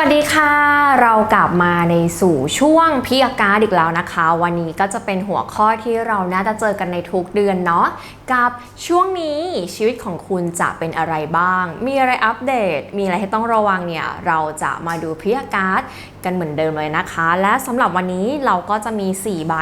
วัสดีค่ะ เรากลับมาในสู่ช่วงพิยาการดอีกแล้วนะคะ วันนี้ก็จะเป็นหัวข้อที่เราน่าจะเจอกันในทุกเดือนเนาะกับช่วงนี้ชีวิตของคุณจะเป็นอะไรบ้าง มีอะไรอัปเดต มีอะไรให้ต้องระวังเนี่ยเราจะมาดูพิยาการดกันเหมือนเดิมเลยนะคะ และสำหรับวันนี้เราก็จะมี 4 ใบ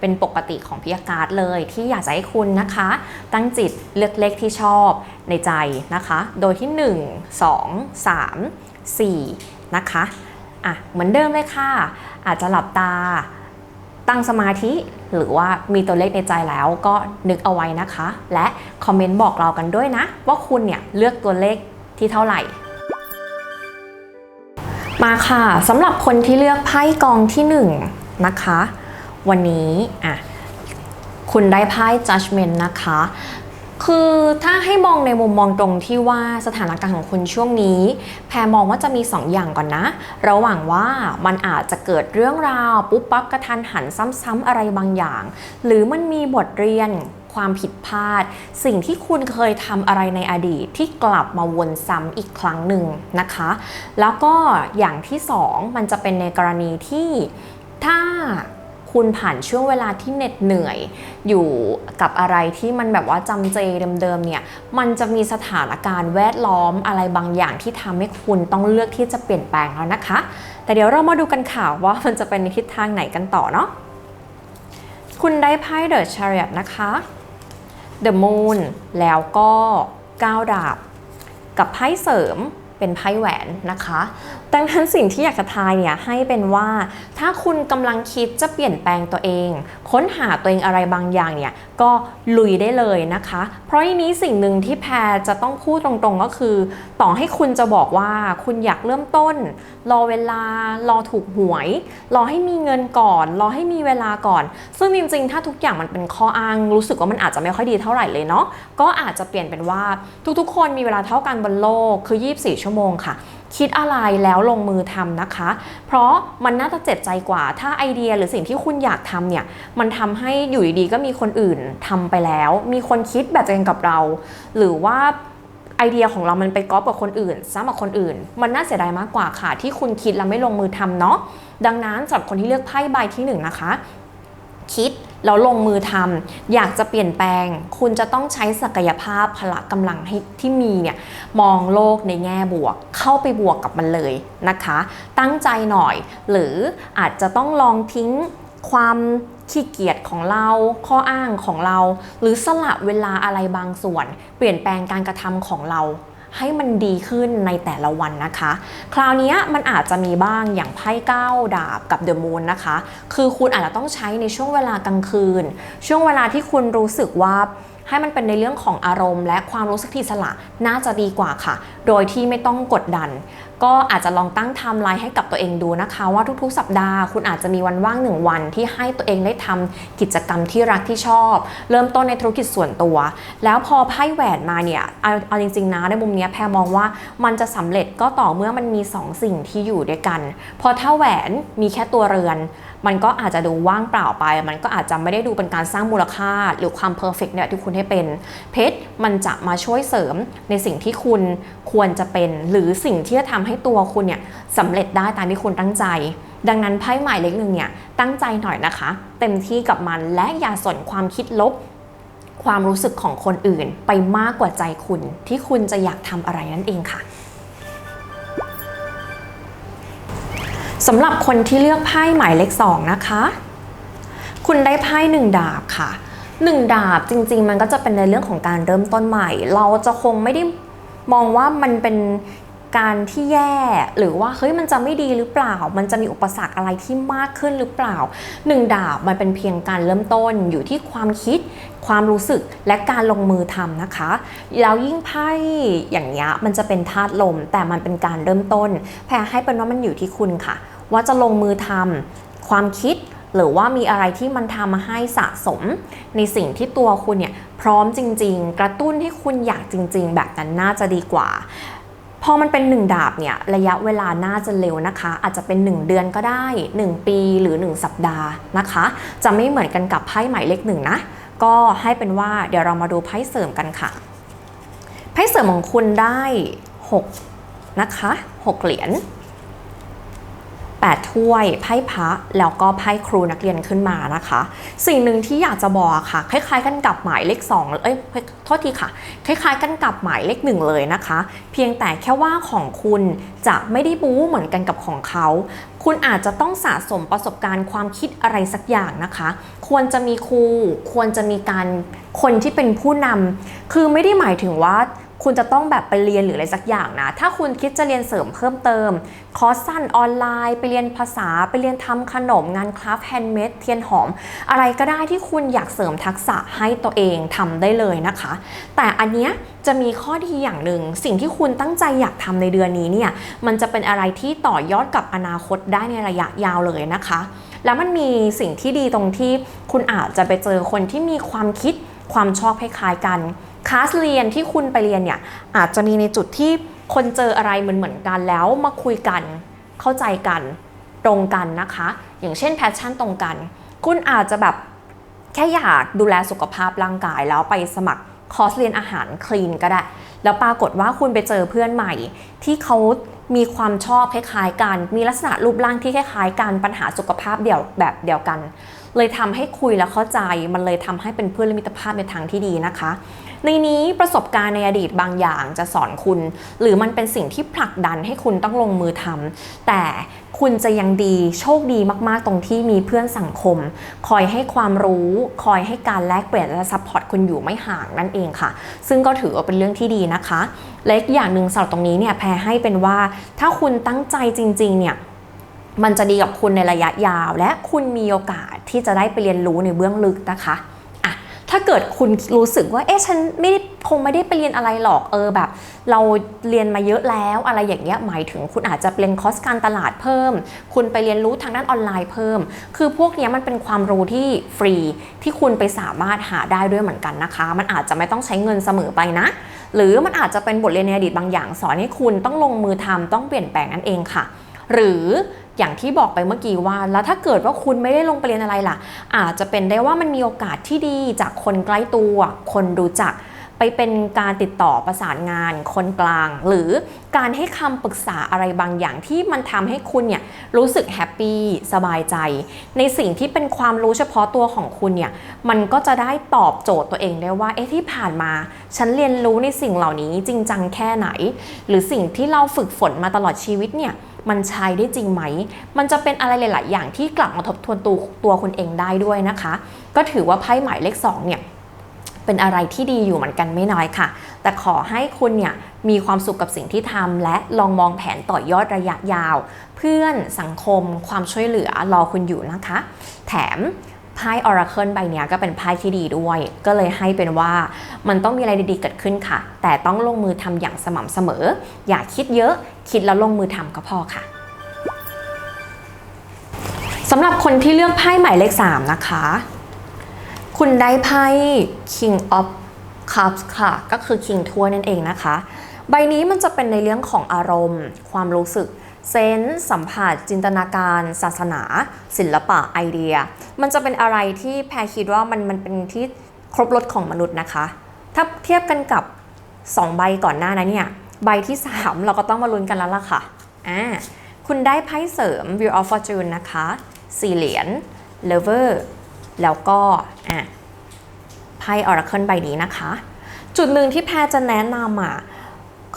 เป็นปกติของพิยาการดเลย ที่อยากจะให้คุณนะคะ ตั้งจิตเลือกเลขที่ชอบในใจนะคะ โดยที่ 1 2 3 4 นะคะอะเหมือนเดิมเลยค่ะ อาจจะหลับตาตั้งสมาธิหรือว่ามีตัวเลขในใจแล้วก็นึกเอาไว้นะคะ และคอมเมนต์บอกเรากันด้วยนะ ว่าคุณเนี่ยเลือกตัวเลขที่เท่าไหร่ มาค่ะสำหรับคนที่เลือกไพ่กองที่1นะคะ วันนี้อะคุณได้ไพ่ judgment นะคะ คือถ้าให้มองในมุมมองตรงที่ว่าสถานการณ์ของคุณช่วงนี้ แพรมองว่าจะมี 2ออย่างก่อนนะ ระหว่างว่ามันอาจจะเกิดเรื่องราวปุ๊บปั๊บกระทันหันซ้ำๆอะไรบางอย่าง หรือมันมีบทเรียนความผิดพลาด สิ่งที่คุณเคยทำอะไรในอดีตที่กลับมาวนซ้ำอีกครั้งหนึ่งนะคะ แล้วก็อย่างที่สองมันจะเป็นในกรณีที่ถ้า คุณผ่านช่วงเวลาที่เหน็ดเหนื่อย อยู่กับอะไรที่มันแบบว่าจำเจเดิมๆเนี่ยมันจะมีสถานการณ์แวดล้อมอะไรบางอย่างที่ทำให้คุณต้องเลือกที่จะเปลี่ยนแปลงแล้วนะคะ แต่เดี๋ยวเรามาดูกันค่ะว่ามันจะเป็นในทิศทางไหนกันต่อเนาะคุณได้ไพ่ The Chariot นะคะ The Moon แล้วก็9ดาบ กับไพ่เสริมเป็นไพ่แหวนนะคะ ดังนั้นสิ่งที่อยากจะทายเนี่ยให้เป็นว่า ถ้าคุณกำลังคิดจะเปลี่ยนแปลงตัวเอง ค้นหาตัวเองอะไรบางอย่างเนี่ยก็ลุยได้เลยนะคะ เพราะทีนี้สิ่งหนึ่งที่แพรจะต้องพูดตรงๆก็คือ ต่อให้คุณจะบอกว่าคุณอยากเริ่มต้น รอเวลารอถูกหวย รอให้มีเงินก่อน รอให้มีเวลาก่อน ซึ่งจริงๆ ถ้าทุกอย่างมันเป็นข้ออ้างรู้สึกว่ามันอาจจะไม่ค่อยดีเท่าไหร่เลยเนาะก็อาจจะเปลี่ยนเป็นว่าทุกๆ คนมีเวลาเท่ากันบนโลกคือ 24 ชั่วโมงค่ะ คิดอะไรแล้วลงมือทำนะคะ เพราะมันน่าจะเจ็บใจกว่า ถ้าไอเดียหรือสิ่งที่คุณอยากทำเนี่ย มันทำให้อยู่ดีๆก็มีคนอื่นทำไปแล้ว มีคนคิดแบบเดียวกับเรา หรือว่าไอเดียของเรามันไปก๊อปกับคนอื่นซ้ำกับคนอื่น มันน่าเสียดายมากกว่าค่ะ ที่คุณคิดแล้วไม่ลงมือทำเนาะ ดังนั้นสำหรับคนที่เลือกไพ่ใบที่หนึ่งนะคะ คิด แล้วลงมือทำอยากจะเปลี่ยนแปลง คุณจะต้องใช้ศักยภาพพละกำลังให้ที่มีเนี่ยมองโลกในแง่บวก เข้าไปบวกกับมันเลยนะคะ ตั้งใจหน่อย หรืออาจจะต้องลองทิ้งความขี้เกียจของเรา ข้ออ้างของเรา หรือสละเวลาอะไรบางส่วน เปลี่ยนแปลงการกระทำของเรา ให้มันดีขึ้นในแต่ละวันนะคะ คราวนี้มันอาจจะมีบ้างอย่างไพ่เก้าดาบกับเดอะมูนนะคะ คือคุณอาจจะต้องใช้ในช่วงเวลากลางคืน ช่วงเวลาที่คุณรู้สึกว่า ให้มันเป็นในเรื่องของอารมณ์ และความรู้สึกที่สละน่าจะดีกว่าค่ะ โดยที่ไม่ต้องกดดัน ก็อาจจะลองตั้งไทม์ไลน์ให้กับตัวเองดูนะคะ ว่าทุกๆ สัปดาห์คุณอาจจะมีวันว่างหนึ่งวันที่ให้ตัวเองได้ทำกิจกรรมที่รักที่ชอบ เริ่มต้นในธุรกิจส่วนตัว แล้วพอไพ่แหวนมาเนี่ยเอาเอาจริงๆนะในมุมนี้แพรมองว่ามันจะสำเร็จก็ต่อเมื่อมันมีสองสิ่งที่อยู่ด้วยกัน พอถ้าแหวนมีแค่ตัวเรือนมันก็อาจจะดูว่างเปล่าไป มันก็อาจจะไม่ได้ดูเป็นการสร้างมูลค่า หรือความเพอร์เฟกเนี่ยที่คุณให้เป็น เพชรมันจะมาช่วยเสริมในสิ่งที่คุณควรจะเป็น หรือสิ่งที่จะทำให้ตัวคุณเนี่ยสำเร็จได้ตามที่คุณตั้งใจ ดังนั้นไพ่หมายเลขหนึ่งเนี่ยตั้งใจหน่อยนะคะ เต็มที่กับมันและอย่าสนความคิดลบความรู้สึกของคนอื่นไปมากกว่าใจคุณที่คุณจะอยากทำอะไรนั่นเองค่ะ สำหรับคนที่เลือกไพ่หมายเลขสองนะคะ คุณได้ไพ่หนึ่งดาบค่ะหนึ่งดาบจริง ๆ มันก็จะเป็นในเรื่องของการเริ่มต้นใหม่ เราจะคงไม่ได้มองว่ามันเป็น การที่แย่หรือว่าเฮ้ยมันจะไม่ดีหรือเปล่า มันจะมีอุปสรรคอะไรที่มากขึ้นหรือเปล่าหนึ่งดาบมันเป็นเพียงการเริ่มต้นอยู่ที่ความคิด ความรู้สึกและการลงมือทำนะคะ แล้วยิ่งไพ่อย่างเงี้ยมันจะเป็นธาตุลม แต่มันเป็นการเริ่มต้น แพรให้เป็นว่ามันอยู่ที่คุณค่ะ ว่าจะลงมือทำความคิดหรือว่ามีอะไรที่มันทำให้สะสม ในสิ่งที่ตัวคุณเนี่ยพร้อมจริง ๆ กระตุ้นให้คุณอยากจริง ๆ แบบนั้นน่าจะดีกว่า พอมันเป็น 1 ดาบเนี่ยระยะเวลาน่าจะเร็วนะคะ อาจจะเป็น 1 เดือนก็ได้ 1 ปีหรือ 1 สัปดาห์นะคะ จะไม่เหมือนกันกับไพ่หมายเลขหนึ่งนะก็ให้เป็นว่าเดี๋ยวเรามาดูไพ่เสริมกันค่ะไพ่เสริมของคุณได้ 6 นะคะ 6 เหรียญ 8 ถ้วยไพ่พระแล้วก็ไพ่ครูนักเรียนขึ้นมานะคะ สิ่งหนึ่งที่อยากจะบอกค่ะ คล้ายๆ กันกับหมายเลข2เอ้ยโทษทีค่ะ คล้าย ๆ กันกับหมายเลขหนึ่งเลยนะคะ เพียงแต่แค่ว่าของคุณจะไม่ได้บู๊เหมือนกันกับของเขา คุณอาจจะต้องสะสมประสบการณ์ความคิดอะไรสักอย่างนะคะ ควรจะมีครู ควรจะมีการคนที่เป็นผู้นำคือไม่ได้หมายถึงว่า คุณจะต้องแบบไปเรียนหรืออะไรสักอย่างนะ ถ้าคุณคิดจะเรียนเสริมเพิ่มเติม คอร์สสั้นออนไลน์ ไปเรียนภาษา ไปเรียนทำขนมงานคราฟต์แฮนด์เมดเทียนหอม อะไรก็ได้ที่คุณอยากเสริมทักษะให้ตัวเองทำได้เลยนะคะ แต่อันเนี้ยจะมีข้อดีอย่างหนึ่ง สิ่งที่คุณตั้งใจอยากทำในเดือนนี้เนี่ย มันจะเป็นอะไรที่ต่อยอดกับอนาคตได้ในระยะยาวเลยนะคะ แล้วมันมีสิ่งที่ดีตรงที่คุณอาจจะไปเจอคนที่มีความคิดความชอบคล้ายๆกัน คลาสเรียนที่คุณไปเรียนเนี่ยอาจจะมีในจุดที่คนเจออะไรเหมือนเหมือนกันแล้วมาคุยกันเข้าใจกันตรงกันนะคะ อย่างเช่นแพชชั่นตรงกัน คุณอาจจะแบบแค่อยากดูแลสุขภาพร่างกายแล้วไปสมัครคอร์สเรียนอาหารคลีนก็ได้ แล้วปรากฏว่าคุณไปเจอเพื่อนใหม่ ที่เขามีความชอบคล้ายๆกัน มีลักษณะรูปร่างที่คล้ายๆกัน ปัญหาสุขภาพเดียวแบบเดียวกัน เลยทำให้คุยแล้วเข้าใจ มันเลยทำให้เป็นเพื่อนและมิตรภาพในทางที่ดีนะคะ ในนี้ประสบการณ์ในอดีตบางอย่างจะสอนคุณ หรือมันเป็นสิ่งที่ผลักดันให้คุณต้องลงมือทำแต่คุณจะยังดีโชคดีมากๆ ตรงที่มีเพื่อนสังคม คอยให้ความรู้ คอยให้การแลกเปลี่ยนและซัพพอร์ตคุณอยู่ไม่ห่างนั่นเองค่ะ ซึ่งก็ถือว่าเป็นเรื่องที่ดีนะคะและอีกอย่างหนึ่งสำหรับตรงนี้เนี่ยแพรให้เป็นว่า ถ้าคุณตั้งใจจริง ๆ เนี่ยมันจะดีกับคุณในระยะยาว และคุณมีโอกาสที่จะได้ไปเรียนรู้ในเบื้องลึกนะคะอะ ถ้าเกิดคุณรู้สึกว่า เอ๊ะ ฉันไม่ได้คงไม่ได้ไปเรียนอะไรหรอก เออแบบ เราเรียนมาเยอะแล้วอะไรอย่างเงี้ย หมายถึงคุณอาจจะเรียนคอร์สการตลาดเพิ่ม คุณไปเรียนรู้ทางด้านออนไลน์เพิ่ม คือพวกนี้มันเป็นความรู้ที่ฟรีที่คุณไปสามารถหาได้ด้วยเหมือนกันนะคะ มันอาจจะไม่ต้องใช้เงินเสมอไปนะ หรือมันอาจจะเป็นบทเรียนในอดีตบางอย่าง สอนให้คุณต้องลงมือทำต้องเปลี่ยนแปลงนั่นเองค่ะ หรือ อย่างที่บอกไปเมื่อกี้ว่า แล้วถ้าเกิดว่าคุณไม่ได้ลงไปเรียนอะไรล่ะ อาจจะเป็นได้ว่ามันมีโอกาสที่ดีจากคนใกล้ตัว คนรู้จัก ไปเป็นการติดต่อประสานงาน คนกลาง หรือการให้คำปรึกษาอะไรบางอย่างที่มันทำให้คุณเนี่ยรู้สึกแฮปปี้สบายใจ ในสิ่งที่เป็นความรู้เฉพาะตัวของคุณเนี่ยมันก็จะได้ตอบโจทย์ตัวเองได้ว่าเอ๊ะที่ผ่านมา ฉันเรียนรู้ในสิ่งเหล่านี้จริงจังแค่ไหน หรือสิ่งที่เราฝึกฝนมาตลอดชีวิตเนี่ย มันใช้ได้จริงไหม มันจะเป็นอะไรหลาย ๆ อย่างที่กลับมาทบทวนตัวตัวคุณเองได้ด้วยนะคะ ก็ถือว่าไพ่หมายเลข2เนี่ยเป็นอะไรที่ดีอยู่เหมือนกันไม่น้อยค่ะ แต่ขอให้คุณเนี่ยมีความสุขกับสิ่งที่ทำและลองมองแผนต่อยอดระยะยาว เพื่อนสังคม ความช่วยเหลือรอคุณอยู่นะคะ แถม ไพ่ออราเคิลใบนี้ก็เป็นไพ่ที่ดีด้วย ก็เลยให้เป็นว่ามันต้องมีอะไรดีๆเกิดขึ้นค่ะ แต่ต้องลงมือทำอย่างสม่ำเสมอ อย่าคิดเยอะ คิดแล้วลงมือทำก็พอค่ะสำหรับคนที่เลือกไพ่หมายเลข3นะคะ คุณได้ไพ่ King of Cups ค่ะ ก็คือ King ถ้วยนั่นเองนะคะ ใบนี้มันจะเป็นในเรื่องของอารมณ์ ความรู้สึก เซนส์สัมผัส จินตนาการ ศาสนา ศิลปะไอเดีย มันจะเป็นอะไรที่แพรคิดว่ามันมันเป็นที่ครบรถของมนุษย์นะคะ ถ้าเทียบกันกับ 2 ใบก่อนหน้านั้นเนี่ย ใบที่ 3 เราก็ต้องมาลุ้นกันแล้วล่ะค่ะอ่าคุณได้ไพ่เสริม Wheel of Fortune นะคะสี่เหรียญ Lover แล้วก็อะไพ่ Oracle ใบนี้นะคะ จุดหนึ่งที่แพรจะแนะนำอะ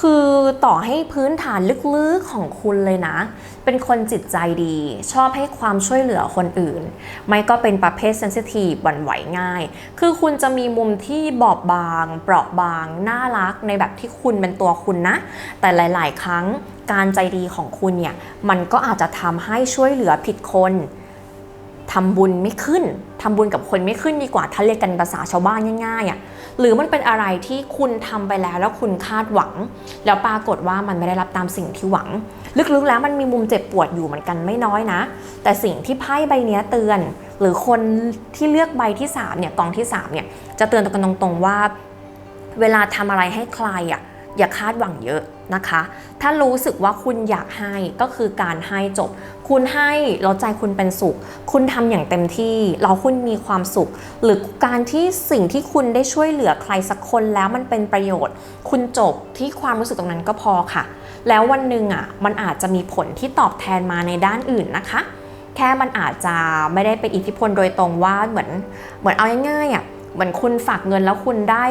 คือต่อให้พื้นฐานลึกๆของคุณเลยนะ เป็นคนจิตใจดี ชอบให้ความช่วยเหลือคนอื่น ไม่ก็เป็นประเภทเซนซิทีฟหวั่นไหวง่าย คือคุณจะมีมุมที่บอบบาง เปราะบาง น่ารักในแบบที่คุณเป็นตัวคุณนะ แต่หลาย ๆ ครั้งการใจดีของคุณเนี่ย มันก็อาจจะทำให้ช่วยเหลือผิดคน ทำบุญไม่ขึ้นทำบุญกับคนไม่ขึ้นดีกว่าถ้าเรียกกันภาษาชาวบ้านง่ายๆอะ่ะหรือมันเป็นอะไรที่คุณทำไปแล้วแล้วคุณคาดหวัง แล้วปรากฏว่ามันไม่ได้รับตามสิ่งที่หวัง ลึกๆแล้วมันมีมุมเจ็บปวดอยู่เหมือนกันไม่น้อยนะ แต่สิ่งที่ไพ่ใบนี้เตือน หรือคนที่เลือกใบที่สามเนี่ยกองที่สามเนี่ยจะเตือนตัวกันตรงๆว่า เวลาทำอะไรให้ใครอะ อย่าคาดหวังเยอะนะคะ ถ้ารู้สึกว่าคุณอยากให้ก็คือการให้จบ คุณให้แล้วใจคุณเป็นสุข คุณทำอย่างเต็มที่แล้วคุณมีความสุข หรือการที่สิ่งที่คุณได้ช่วยเหลือใครสักคนแล้วมันเป็นประโยชน์ คุณจบที่ความรู้สึกตรงนั้นก็พอค่ะ แล้ววันหนึ่งอะมันอาจจะมีผลที่ตอบแทนมาในด้านอื่นนะคะ แค่มันอาจจะไม่ได้เป็นอิทธิพลโดยตรงว่าเหมือนเหมือนเอาง่ายๆอะ เหมือนคุณฝากเงินแล้วคุณได้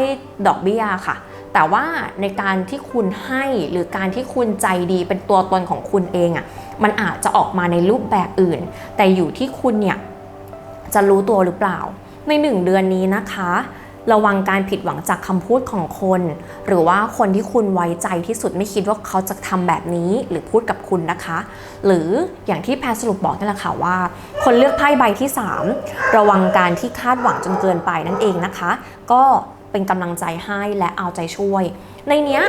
ดอกเบี้ยค่ะ แต่ว่าในการที่คุณให้หรือการที่คุณใจดีเป็นตัวตนของคุณเองอะมันอาจจะออกมาในรูปแบบอื่น แต่อยู่ที่คุณเนี่ยจะรู้ตัวหรือเปล่า ในหนึ่งเดือนนี้นะคะ ระวังการผิดหวังจากคำพูดของคน หรือว่าคนที่คุณไว้ใจที่สุดไม่คิดว่าเขาจะทำแบบนี้หรือพูดกับคุณนะคะ หรืออย่างที่แพรสรุปบอกนั่นแหละค่ะว่า คนเลือกไพ่ใบที่ 3 ระวังการที่คาดหวังจนเกินไปนั่นเองนะคะ ก็เป็นกำลังใจให้และเอาใจช่วย ในเนี้ย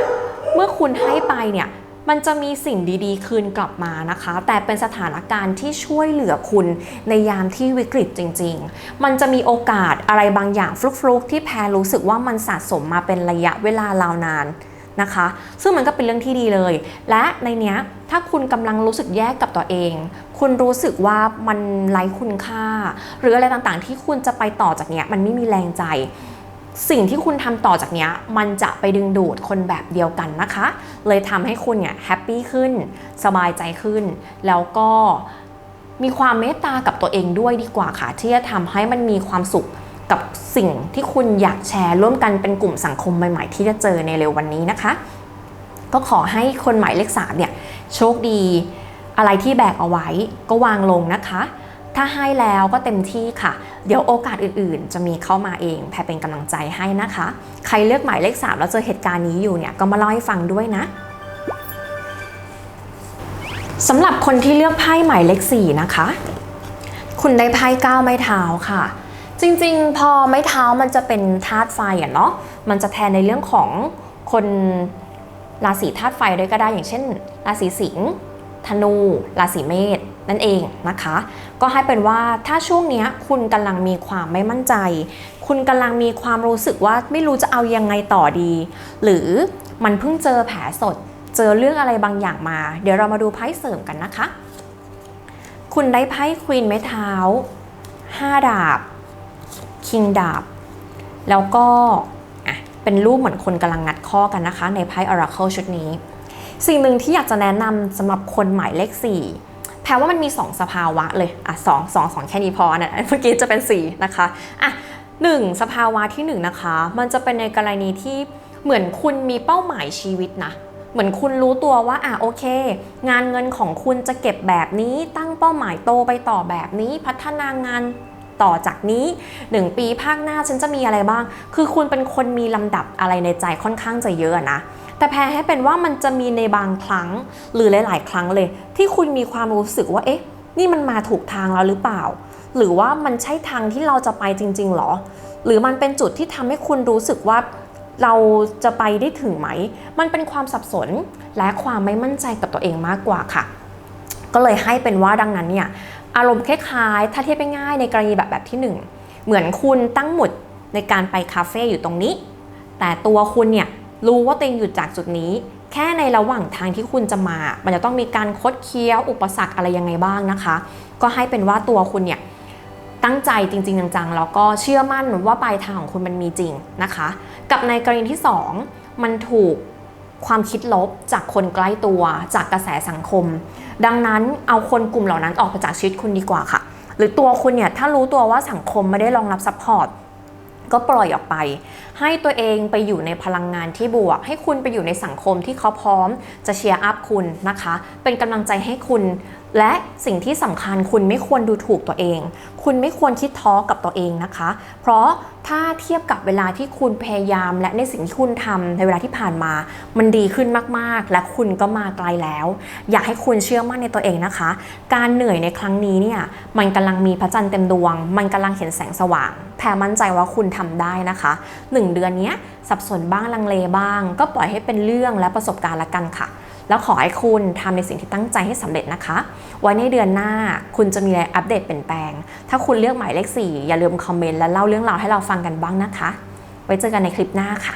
เมื่อคุณให้ไปเนี่ย มันจะมีสิ่งดีๆ คืนกลับมานะคะ แต่เป็นสถานการณ์ที่ช่วยเหลือคุณในยามที่วิกฤตจริง ๆ มันจะมีโอกาสอะไรบางอย่างฟลุกๆ ที่แพรรู้สึกว่ามันสะสมมาเป็นระยะเวลารานานนะคะ ซึ่งมันก็เป็นเรื่องที่ดีเลย และในเนี้ยถ้าคุณกำลังรู้สึกแย่กับตัวเอง คุณรู้สึกว่ามันไร้คุณค่า หรืออะไรต่างๆ ที่คุณจะไปต่อจากเนี้ยมันไม่มีแรงใจ สิ่งที่คุณทำต่อจากนี้มันจะไปดึงดูดคนแบบเดียวกันนะคะ เลยทำให้คุณเนี่ยแฮปปี้ขึ้น สบายใจขึ้น แล้วก็มีความเมตตากับตัวเองด้วยดีกว่าค่ะ ที่จะทำให้มันมีความสุขกับสิ่งที่คุณอยากแชร์ร่วมกันเป็นกลุ่มสังคมใหม่ ๆ ที่จะเจอในเร็ววันนี้นะคะ ก็ขอให้คนหมายเลขสามเนี่ยโชคดี อะไรที่แบกเอาไว้ก็วางลงนะคะ ถ้าให้แล้วก็เต็มที่ค่ะ เดี๋ยวโอกาสอื่นๆ จะมีเข้ามาเองแพรเป็นกำลังใจให้นะคะ ใครเลือกหมายเลข3แล้วเจอเหตุการณ์นี้อยู่เนี่ยก็มาเล่าให้ฟังด้วยนะสำหรับคนที่เลือกไพ่หมายเลข4นะคะ คุณได้ไพ่ก้าวไม้เท้าค่ะ จริงๆ พอไม้เท้ามันจะเป็นธาตุไฟอะเนาะมันจะแทนในเรื่องของคนราศีธาตุไฟด้วยก็ได้อย่างเช่น ราศีสิงห์ธนู ราศีเมษ นั่นเองนะคะ ก็ให้เป็นว่าถ้าช่วงนี้คุณกำลังมีความไม่มั่นใจ คุณกำลังมีความรู้สึกว่าไม่รู้จะเอายังไงต่อดี หรือมันเพิ่งเจอแผลสด เจอเรื่องอะไรบางอย่างมา เดี๋ยวเรามาดูไพ่เสริมกันนะคะ คุณได้ไพ่ควีนไม้เท้า5ดาบคิงดาบแล้วก็เป็นรูปเหมือนคนกำลังงัดข้อกันนะคะ ในไพ่ Oracle ชุดนี้ สิ่งหนึ่งที่อยากจะแนะนำสำหรับคนหมายเลข 4 แปลว่ามันมี 2 สภาวะเลยอะสองสองสองแค่นี้พอนะเมื่อกี้จะเป็น 4 นะคะอะหนึ่งสภาวะที่1นะคะ มันจะเป็นในกรณีที่เหมือนคุณมีเป้าหมายชีวิตนะเหมือนคุณรู้ตัวว่าอะโอเค งานเงินของคุณจะเก็บแบบนี้ตั้งเป้าหมายโตไปต่อแบบนี้ พัฒนางาน ต่อจากนี้ 1 ปีภาคหน้าฉันจะมีอะไรบ้าง คือคุณเป็นคนมีลำดับอะไรในใจค่อนข้างจะเยอะนะแต่แพรให้เป็นว่ามันจะมีในบางครั้งหรือหลาย ๆ ครั้งเลย ที่คุณมีความรู้สึกว่าเอ๊ะ นี่มันมาถูกทางแล้วหรือเปล่า หรือว่ามันใช่ทางที่เราจะไปจริง ๆหรอ หรือมันเป็นจุดที่ทำให้คุณรู้สึกว่าเราจะไปได้ถึงไหม มันเป็นความสับสนและความไม่มั่นใจกับตัวเองมากกว่าค่ะ ก็เลยให้เป็นว่าดังนั้นเนี่ย อารมณ์คล้ายๆ ถ้าเทียบง่ายๆในกรณีแบบแบบที่หนึ่งเหมือนคุณตั้งหมุดในการไปคาเฟ่อยู่ตรงนี้ แต่ตัวคุณเนี่ยรู้ว่าตัวเองอยู่จากจุดนี้ แค่ในระหว่างทางที่คุณจะมา มันจะต้องมีการคดเคี้ยวอุปสรรคอะไรยังไงบ้างนะคะ ก็ให้เป็นว่าตัวคุณเนี่ยตั้งใจจริงๆจังๆแล้วก็เชื่อมั่นว่าปลายทางของคุณมันมีจริงนะคะ กับในกรณีที่ 2 มันถูกความคิดลบจากคนใกล้ตัวจากกระแสสังคม ดังนั้นเอาคนกลุ่มเหล่านั้นออกไปจากชีวิตคุณดีกว่าค่ะ หรือตัวคุณเนี่ยถ้ารู้ตัวว่าสังคมไม่ได้รองรับซัพพอร์ตก็ปล่อยออกไป ให้ตัวเองไปอยู่ในพลังงานที่บวก ให้คุณไปอยู่ในสังคมที่เขาพร้อมจะเชียร์อัพคุณนะคะ เป็นกำลังใจให้คุณ และสิ่งที่สำคัญคุณไม่ควรดูถูกตัวเอง คุณไม่ควรคิดท้อกับตัวเองนะคะ เพราะถ้าเทียบกับเวลาที่คุณพยายาม และในสิ่งที่คุณทำในเวลาที่ผ่านมา มันดีขึ้นมากๆ และคุณก็มาไกลแล้ว อยากให้คุณเชื่อมั่นในตัวเองนะคะ การเหนื่อยในครั้งนี้เนี่ยมันกำลังมีพระจันทร์เต็มดวง มันกำลังเห็นแสงสว่างแพรมั่นใจว่าคุณทำได้นะคะหนึ่งเดือนนี้สับสนบ้างลังเลบ้าง ก็ปล่อยให้เป็นเรื่องและประสบการณ์ละกันค่ะ แล้วขอให้คุณทำในสิ่งที่ตั้งใจให้สำเร็จนะคะ ไว้ในเดือนหน้าคุณจะมีอะไรอัปเดตเปลี่ยนแปลง ถ้าคุณเลือกหมายเลข 4 อย่าลืมคอมเมนต์และเล่าเรื่องราวให้เราฟังกันบ้างนะคะ ไว้เจอกันในคลิปหน้าค่ะ